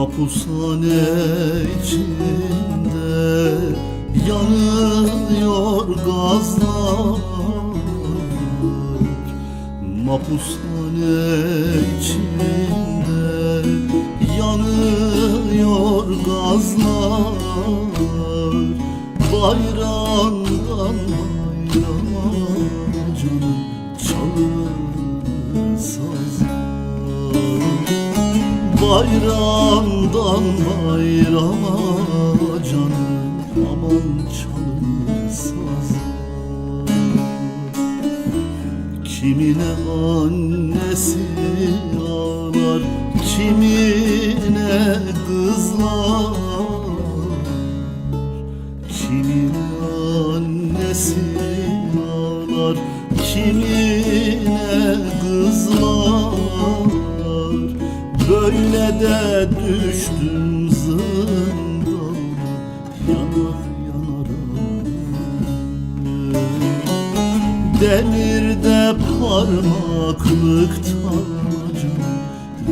Mapushane içinde yanıyor gazlar. Mapushane içinde yanıyor gazlar. Bayramdan bayrama canım çalır sazlar Bayramdan bayrama canım aman çalın sazı Kimine annesi ağlar Kimine kızlar. Kimine annesi ağlar Kimine kızlar Böyle de düştüm zindana Yanar yanar Demirde parmaklık tacım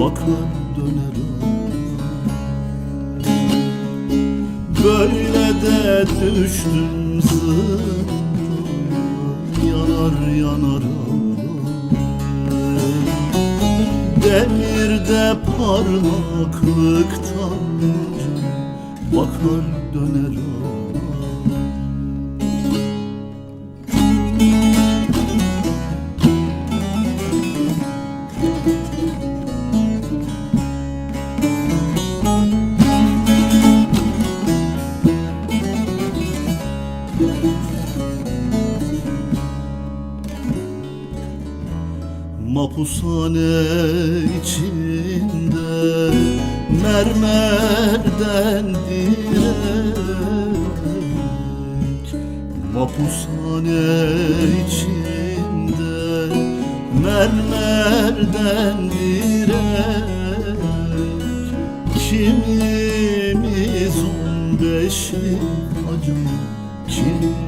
Bakar döner Böyle de düştüm zindana Yanar yanar Demirde parmaklık tacım Bakar döner Mapushane içinde mermerden direk Mapushane içinde mermerden direk Kimimiz on beşli hacım kimimiz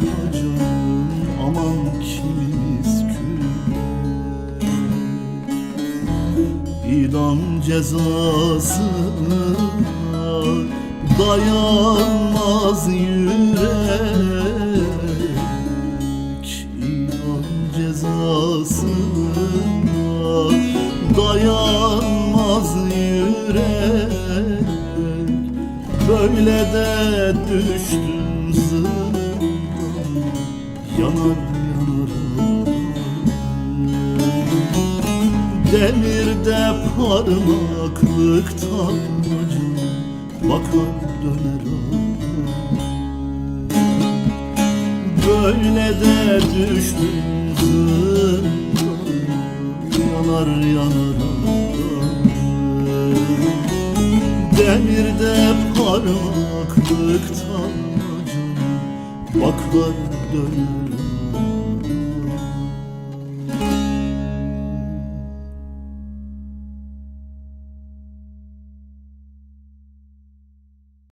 hocam Aman İdam cezasına dayanmaz yürek. İdam cezasına dayanmaz yürek. Böyle de düştüm Yanar yanar. Demirde parmaklık tacım Bakar döner Böyle de düştüm zindana Yanar Demirde parmaklık tacım Bakar döner